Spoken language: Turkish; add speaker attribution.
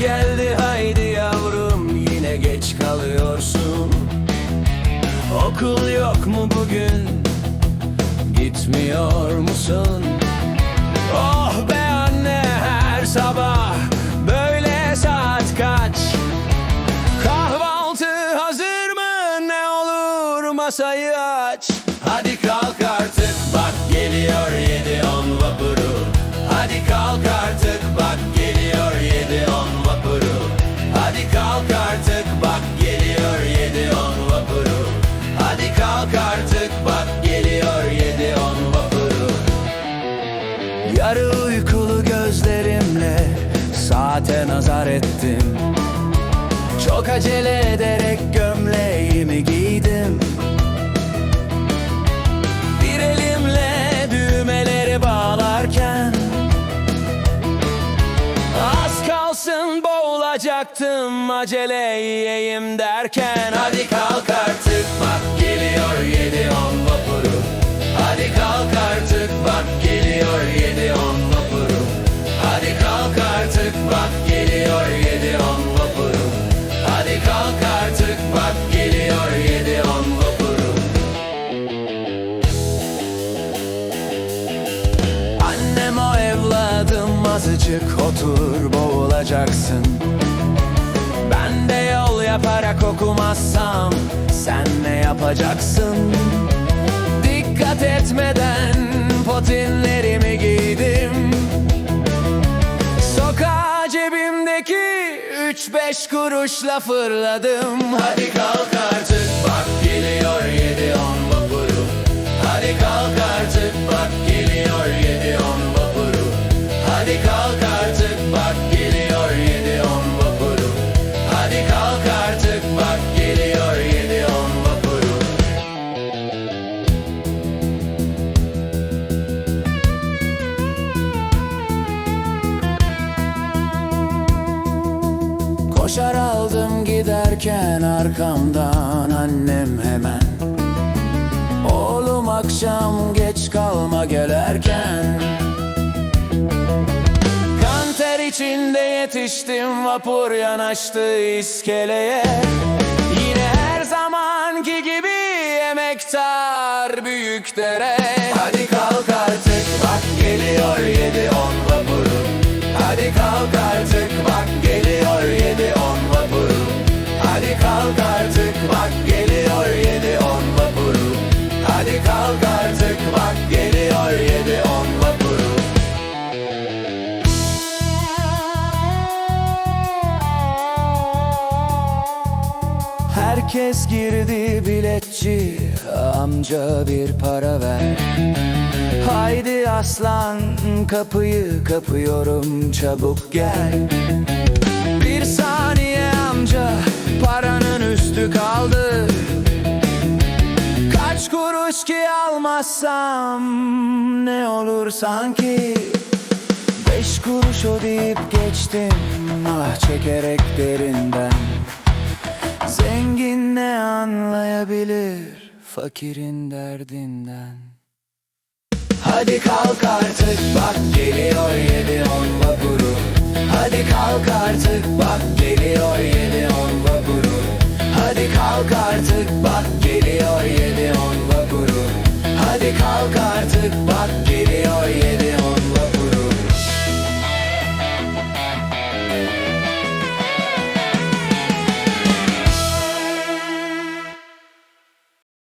Speaker 1: geldi haydi yavrum yine geç kalıyorsun. Okul yok mu bugün? Gitmiyor musun? Oh be anne her sabah böyle saat kaç? Kahvaltı hazır mı? Ne olur masayı aç. Hadi kalk artık bak geliyor yedi on vapuru. Hadi kalk artık saate nazar ettim. Çok acele ederek gömleğimi giydim. Bir elimle düğmeleri bağlarken Az kalsın boğulacaktım acele yiyeyim derken Hadi kalk artık bak geliyor yedi on vapuru Hadi kalk artık kalk artık bak geliyor yedi on vapuru. Annem o evladım azıcık otur boğulacaksın. Ben de yol yaparak okumazsam sen ne yapacaksın? Dikkat etmeden potinlerimi giydim üç beş kuruşla fırladım. Hadi kalk artık. Bak geliyor yedi on Koşar aldım giderken arkamdan annem hemen. Oğlum akşam geç kalma gelerken. Kan ter içinde yetiştim vapur yanaştı iskeleye. Yine her zamanki gibi emektar büyük dere Hadi kalk artık bak geliyor Herkes girdi biletçi amca bir para ver. Haydi aslan kapıyı kapıyorum çabuk gel. Bir saniye amca paranın üstü kaldı. Kaç kuruş ki almazsam ne olur sanki? Beş kuruş o deyip geçtim ah çekerek derinden anlayabilir fakirin derdinden. Hadi kalk artık bak